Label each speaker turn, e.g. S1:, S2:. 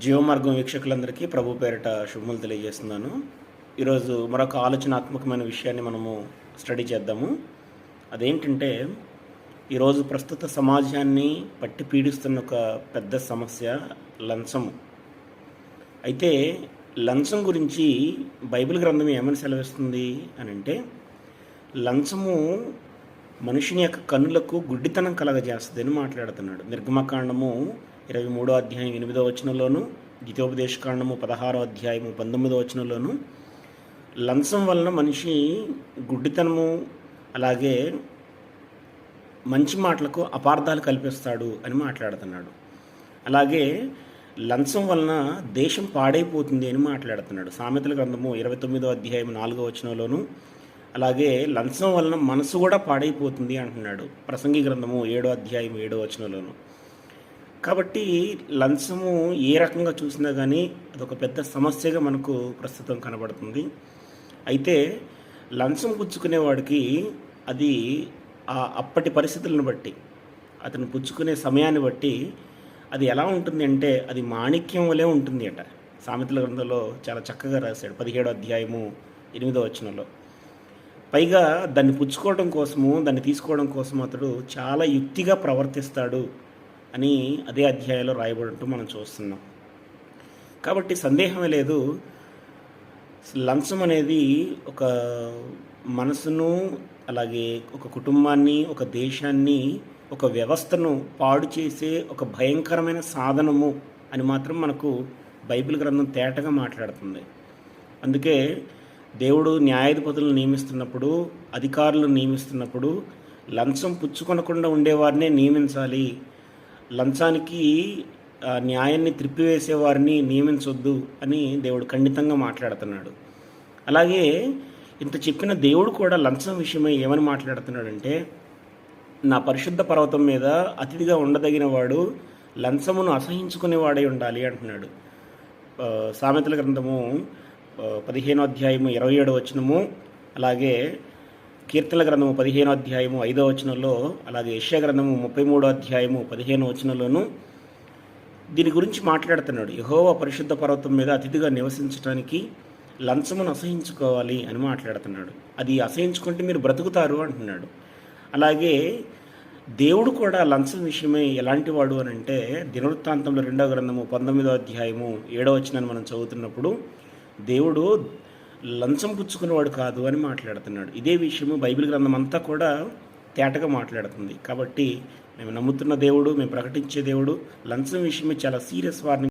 S1: జీవమార్గం వీక్షకులందరికీ ప్రభు పేరిట శుభములు తెలియజేస్తున్నాను. ఈరోజు మరొక ఆలోచనాత్మకమైన విషయాన్ని మనము స్టడీ చేద్దాము. అదేంటంటే ఈరోజు ప్రస్తుత సమాజాన్ని పట్టి పీడిస్తున్న ఒక పెద్ద సమస్య లంచము. అయితే లంచం గురించి బైబిల్ గ్రంథం ఏమని సెలవిస్తుంది అని అంటే లంచము మనుషుని యొక్క కన్నులకు గుడ్డితనం కలగజేస్తుంది అని మాట్లాడుతున్నాడు. నిర్గమకాండము ఇరవై మూడో అధ్యాయం ఎనిమిదో వచనంలోను ద్వితోపదేశకాండము పదహారో అధ్యాయము పంతొమ్మిదో వచనంలోను లంచం వలన మనిషి గుడ్డితనము అలాగే మంచి మాటలకు అపార్థాలు కల్పిస్తాడు అని మాట్లాడుతున్నాడు. అలాగే లంచం వలన దేశం పాడైపోతుంది అని మాట్లాడుతున్నాడు. సామెతల గ్రంథము ఇరవై తొమ్మిదో అధ్యాయం నాలుగో వచనంలోను అలాగే లంచం వలన మనసు కూడా పాడైపోతుంది అంటున్నాడు. ప్రసంగి గ్రంథము ఏడో అధ్యాయం ఏడో వచనంలోను. కాబట్టి లంచము ఏ రకంగా చూసినా కానీ అదొక పెద్ద సమస్యగా మనకు ప్రస్తుతం కనబడుతుంది. అయితే లంచం పుచ్చుకునేవాడికి అది ఆ అప్పటి పరిస్థితులను బట్టి అతను పుచ్చుకునే సమయాన్ని బట్టి అది ఎలా ఉంటుంది అంటే అది మాణిక్యం వలె ఉంటుంది అట. సామెతల గ్రంథంలో చాలా చక్కగా రాశాడు. పదిహేడో అధ్యాయము ఎనిమిదో వచనంలో. పైగా దాన్ని పుచ్చుకోవడం కోసము దాన్ని తీసుకోవడం కోసం అతడు చాలా యుక్తిగా ప్రవర్తిస్తాడు. అని అదే అధ్యాయంలో రాయబడటం మనం చూస్తున్నాం. కాబట్టి సందేహమే లేదు. లంచం అనేది ఒక మనసును అలాగే ఒక కుటుంబాన్ని ఒక దేశాన్ని ఒక వ్యవస్థను పాడు చేసే ఒక భయంకరమైన సాధనము అని మాత్రం మనకు బైబిల్ గ్రంథం తేటగా మాట్లాడుతుంది. అందుకే దేవుడు న్యాయాధిపతులను నియమిస్తున్నప్పుడు అధికారులను నియమిస్తున్నప్పుడు లంచం పుచ్చుకొనకుండా ఉండేవారినే నియమించాలి. లంచానికి ఆ, న్యాయాన్ని త్రిప్పివేసే వారిని నియమించొద్దు అని దేవుడు ఖండితంగా మాట్లాడుతున్నాడు. అలాగే ఇంత చెప్పిన దేవుడు కూడా లంచం విషయమై ఏమని మాట్లాడుతున్నాడంటే నా పరిశుద్ధ పర్వతం మీద అతిథిగా ఉండదగిన వాడు లంచమును అసహించుకునేవాడై ఉండాలి అంటున్నాడు. సామెతల గ్రంథము పదిహేనో అధ్యాయము ఇరవై ఏడు వచనము అలాగే కీర్తనల గ్రంథము పదిహేనో అధ్యాయము ఐదో వచనంలో అలాగే యెషయా గ్రంథము ముప్పై మూడో అధ్యాయము పదిహేనో వచనంలోనూ దీని గురించి మాట్లాడుతున్నాడు. యహోవ పరిశుద్ధ పర్వతం మీద అతిథిగా నివసించడానికి లంచమును అసహించుకోవాలి అని మాట్లాడుతున్నాడు. అది అసహించుకుంటే మీరు బ్రతుకుతారు అంటున్నాడు. అలాగే దేవుడు కూడా లంచం విషయమై ఎలాంటి వాడు అని అంటే దినవృత్తాంతంలో రెండవ గ్రంథము పంతొమ్మిదో అధ్యాయము ఏడో వచనాన్ని మనం చదువుతున్నప్పుడు దేవుడు లంచం పుచ్చుకునేవాడు కాదు అని మాట్లాడుతున్నాడు. ఇదే విషయము బైబిల్ గ్రంథం అంతా కూడా తేటగా మాట్లాడుతుంది. కాబట్టి మేము నమ్ముతున్న దేవుడు మేము ప్రకటించే దేవుడు లంచం విషయమే చాలా సీరియస్ వార్నింగ్